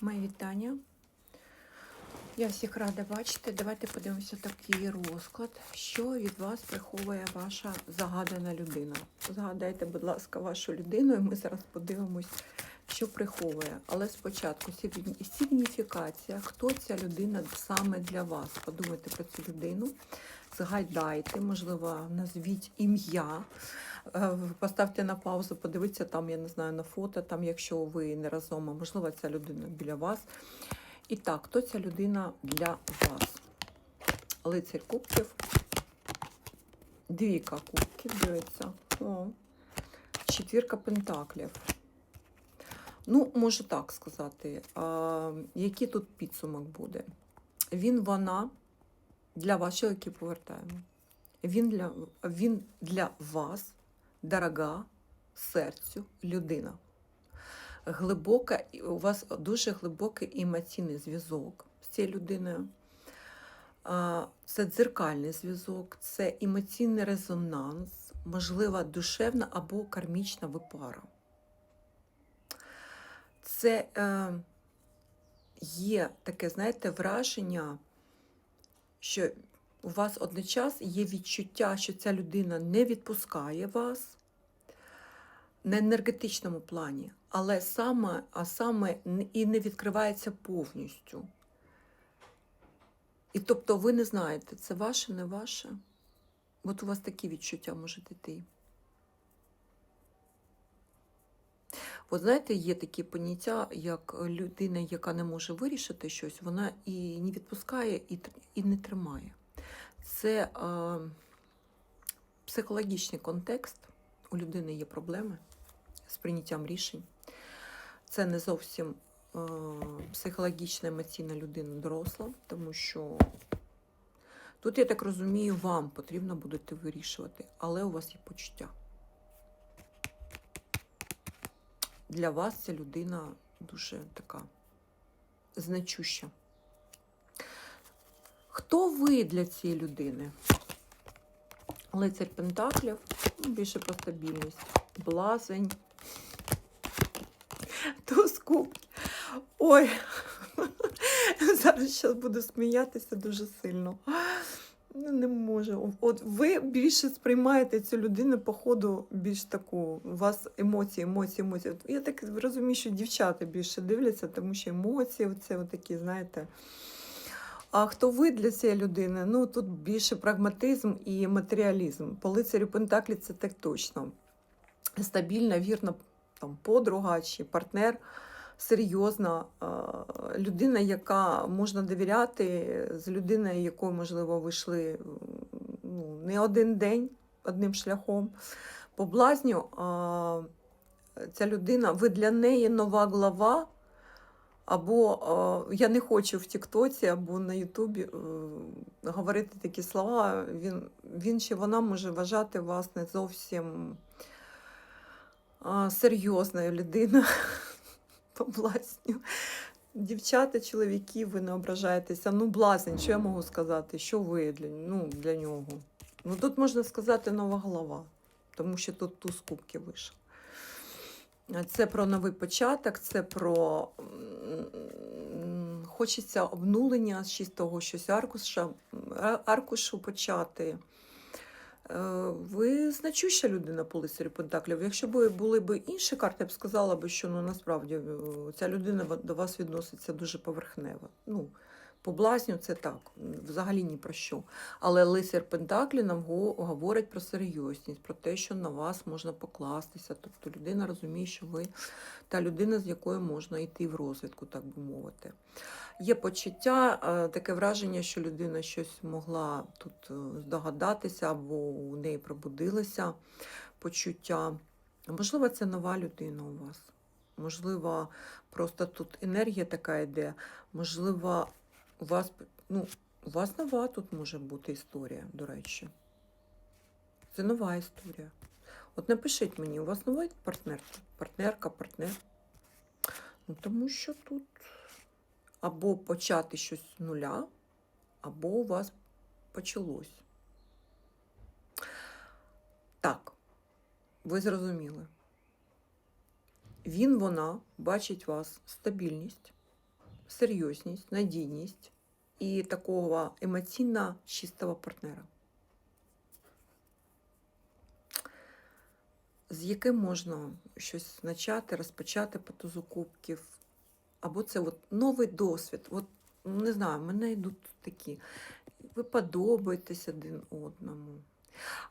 Мої вітання. Я всіх рада бачити. Давайте подивимося такий розклад, що від вас приховує ваша загадана людина. Згадайте, будь ласка, вашу людину, і ми зараз подивимось, що приховує. Але спочатку сигніфікація, хто ця людина саме для вас. Подумайте про цю людину, згадайте, можливо, назвіть ім'я. Е, Поставте на паузу, подивіться там, я не знаю, на фото, там, якщо ви не разом, а можливо, ця людина біля вас. І так, хто ця людина для вас? Лицар кубків. Двійка кубків, дивиться. О. Четвірка пентаклів. Ну, можу так сказати. А, який тут підсумок буде? Він, вона для вас, чоловіки повертаємо. Він для, він для вас дорога серцю людина. Глибока, у вас дуже глибокий емоційний зв'язок з цією людиною. Це дзеркальний зв'язок, це емоційний резонанс, можливо, душевна або кармічна випара. Це е, є таке, знаєте, враження, що у вас одночас є відчуття, що ця людина не відпускає вас на енергетичному плані, але саме, а саме і не відкривається повністю. І тобто ви не знаєте, це ваше, не ваше. От у вас такі відчуття можуть йти. От знаєте, є такі поняття, як людина, яка не може вирішити щось, вона і не відпускає, і, і не тримає. Це е, психологічний контекст. У людини є проблеми з прийняттям рішень. Це не зовсім е, психологічна емоційна людина доросла, тому що тут, я так розумію, вам потрібно будете вирішувати, але у вас є почуття. Для вас ця людина дуже така значуща. Хто ви для цієї людини? Лицар Пентаклів, ну, більше про стабільність, блазень, кубків. Ой, зараз буду сміятися дуже сильно. Не можу. От ви більше сприймаєте цю людину, походу, більш таку. У вас емоції, емоції, емоції. Я так розумію, що дівчата більше дивляться, тому що емоції, це такі, знаєте. А хто ви для цієї людини? Ну тут більше прагматизм і матеріалізм. По лицарю Пентаклі це так точно. Стабільна, вірна там, подруга чи партнер, серйозна е, людина, яка можна довіряти, з людиною, якою, можливо, ви йшли ну, не один день одним шляхом. По блазню е, ця людина, ви для неї нова глава. Або е, я не хочу в Тіктоці або на Ютубі говорити такі слова. Він, він чи вона може вважати вас не зовсім серйозною людиною по блазню. Дівчата, чоловіки, ви не ображаєтеся. Ну, блазень, що я можу сказати? Що ви для, ну, для нього? Ну, тут можна сказати нова голова, тому що тут туз кубки вийшов. Це про новий початок, це про хочеться обнулення з чистого щось аркуша, а- аркушу почати. Е, Ви значуща людина по лицарю Пентаклів. Якщо б були б інші карти, я б сказала б, що ну, насправді е, ця людина до вас відноситься дуже поверхнево. Ну, по блазню це так, взагалі ні про що. Але лицар Пентаклі нам говорить про серйозність, про те, що на вас можна покластися. Тобто людина розуміє, що ви та людина, з якою можна йти в розвідку, так би мовити. Є почуття, таке враження, що людина щось могла тут е, здогадатися, або у неї пробудилося почуття. Можливо, це нова людина у вас. Можливо, просто тут енергія така йде. Можливо, у вас, ну, у вас нова тут може бути історія, до речі. Це нова історія. От напишіть мені, у вас новий партнер? Партнерка, партнер. Ну, тому що тут або почати щось з нуля, або у вас почалось. Так, ви зрозуміли. Він, вона бачить вас стабільність, серйозність, надійність і такого емоційно чистого партнера. З яким можна щось почати, розпочати по тузу кубків. Або це от новий досвід. От, не знаю, мене йдуть такі. Ви подобаєтесь один одному.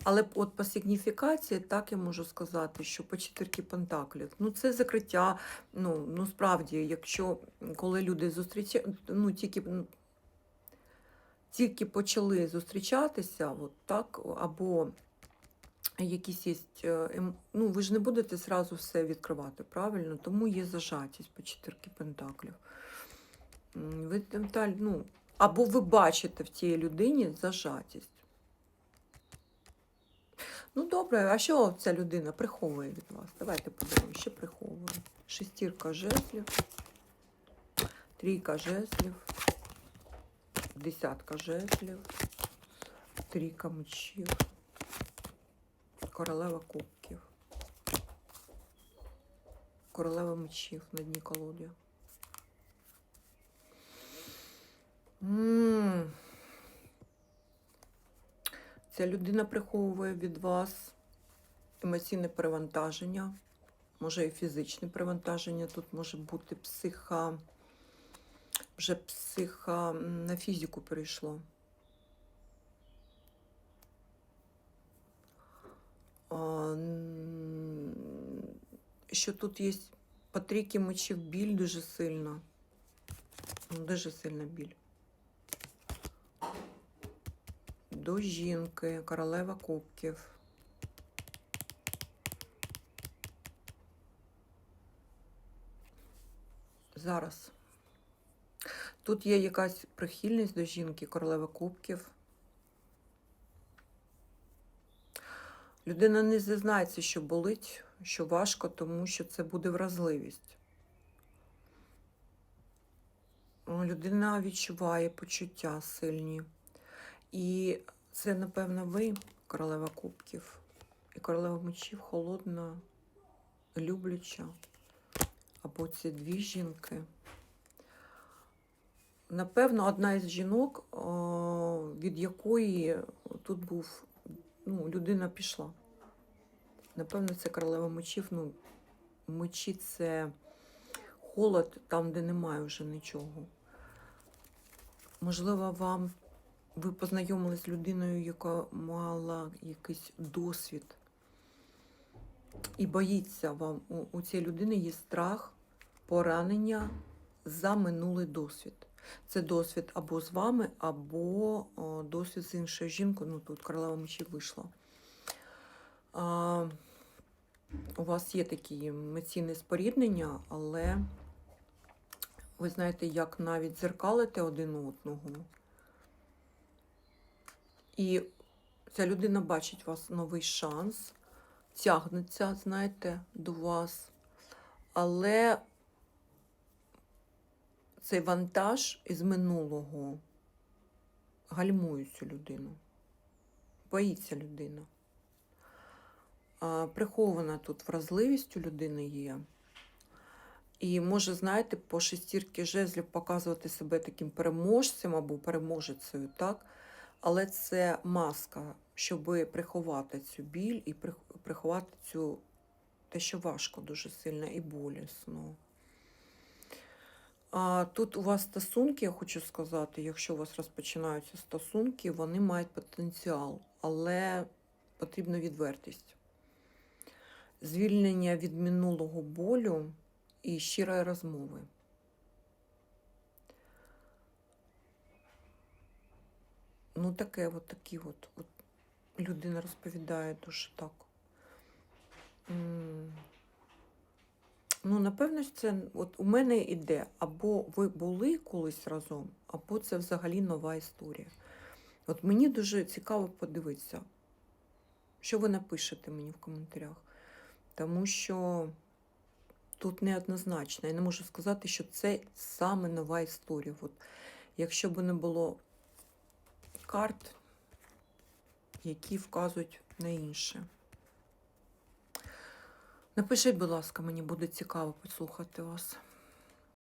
Але от по сигніфікації, так я можу сказати, що по четвірки пентаклів, ну це закриття. Ну, ну справді, якщо коли люди зустрічають, ну тільки, тільки почали зустрічатися, от так, або якісь є, е, ем- ну ви ж не будете зразу все відкривати, правильно? Тому є зажатість по четвірки пентаклів. Ви ну, або ви бачите в тій людині зажатість. Ну, добре, а що ця людина приховує від вас? Давайте подивимося, що приховує. Шестірка жезлів, трійка жезлів, десятка жезлів, трійка мечів, королева кубків, королева мечів на дні колоди. М. Ця людина приховує від вас емоційне перевантаження, може і фізичне перевантаження. Тут може бути психа, вже психа на фізику перейшло. Що тут є по трійки мечів біль дуже сильна. Ну, Дуже сильна біль. До жінки, королева кубків. Зараз. Тут є якась прихильність до жінки, королева кубків. Людина не зізнається, що болить, що важко, тому що це буде вразливість. Людина відчуває почуття сильні. І це, напевно, ви, королева кубків, і королева мечів холодна, любляча. Або ці дві жінки. Напевно, одна із жінок, від якої тут був, ну, людина пішла. Напевно, це королева мечів. Ну, мечі це холод там, де немає вже нічого. Можливо, вам ви познайомились з людиною, яка мала якийсь досвід. І боїться вам. У, у цієї людини є страх поранення за минулий досвід. Це досвід або з вами, або о, досвід з іншою жінкою. Ну, тут королева мечі вийшла. А, у вас є такі емоційні споріднення, але ви знаєте, як навіть дзеркалити один одного. І ця людина бачить у вас новий шанс, тягнеться, знаєте, до вас. Але цей вантаж із минулого гальмує цю людину. Боїться людина. Прихована тут вразливість у людини є. І може, знаєте, по шестірки жезлів показувати себе таким переможцем або переможецею, так? Але це маска, щоб приховати цю біль і приховати цю те, що важко дуже сильно і болісно. А тут у вас стосунки, я хочу сказати, якщо у вас розпочинаються стосунки, вони мають потенціал, але потрібна відвертість. Звільнення від минулого болю і щирої розмови. Ну, таке, от такі от, от людина розповідає дуже так. Ну, напевно, це от у мене іде, або ви були колись разом, або це взагалі нова історія. От мені дуже цікаво подивитися, що ви напишете мені в коментарях. Тому що тут неоднозначно. Я не можу сказати, що це саме нова історія. От, якщо б не було карт, які вказують на інше. Напишіть, будь ласка, мені буде цікаво послухати вас.